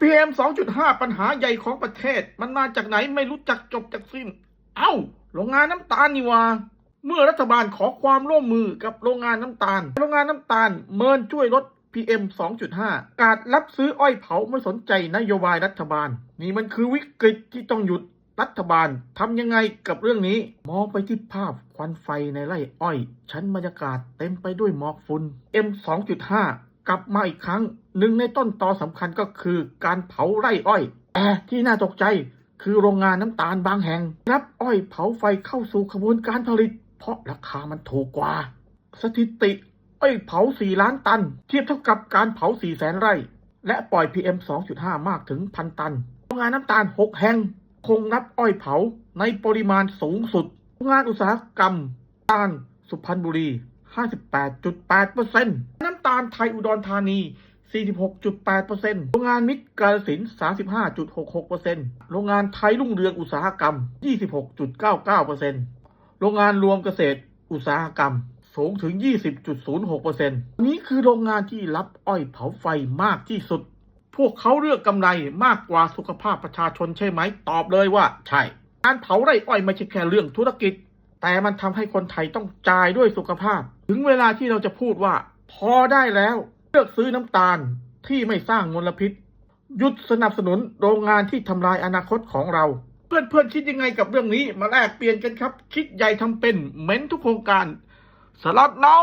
PM 2.5 ปัญหาใหญ่ของประเทศ มันมาจากไหนไม่รู้จักจบจากสิ้น เอ้า โรงงานน้ำตาลนี่วาเมื่อรัฐบาลขอความร่วมมือกับโรงงานน้ำตาล โรงงานน้ำตาลเมินช่วยลด PM 2.5 การรับซื้ออ้อยเผาไม่สนใจนโยบายรัฐบาล นี่มันคือวิกฤตที่ต้องหยุดรัฐบาลทำยังไงกับเรื่องนี้ มองไปที่ภาพควันไฟในไร่อ้อย ชั้นบรรยากาศเต็มไปด้วยหมอกฝุ่น M 2.5 กลับมาอีกครั้ง หนึ่งในต้นตอสำคัญก็คือการเผาไร่อ้อยแต่ที่น่าตกใจคือโรงงานน้ำตาลบางแห่ง รับอ้อยเผาไฟเข้าสู่ขบวนการผลิต เพราะราคามันถูกกว่า สถิติอ้อยเผา 4 ล้านตัน เทียบเท่ากับการเผา 4 แสนไร่ และปล่อย PM 2.5 มากถึงพันตัน โรงงานน้ำตาล 6 แห่ง คงรับอ้อยเผาในปริมาณสูงสุด โรงงานอุตสาหกรรมน้ำตาลสุพรรณบุรี 58.8%น้ำ ตาลไทยอุดรธานี 46.8%โรงงานมิตรกาลสิน 35.66%โรงงานไทยรุ่งเรืองอุตสาหกรรม 26.99%โรงงานรวมเกษตรอุตสาหกรรมสูงถึง 20.06%นี้คือโรงงานที่รับอ้อยเผาไฟมากที่สุด พวกเขาเลือกกำไรมากกว่าสุขภาพประชาชนใช่ไหม ตอบเลยว่า ใช่ การเผาไร่อ้อยไม่ใช่แค่เรื่องธุรกิจ แต่มันทำให้คนไทยต้องจ่ายด้วยสุขภาพ ถึงเวลาที่เราจะพูดว่า พอได้แล้ว เลือกซื้อน้ำตาลที่ไม่สร้างมลพิษหยุดสนับสนุนโรงงานที่ทำลายอนาคตของเรา เพื่อนเพื่อนคิดยังไงกับเรื่องนี้ มาแลกเปลี่ยนกันครับ คิดใหญ่ทำเป็นเหม้นทุกโครงการ สลัดเนา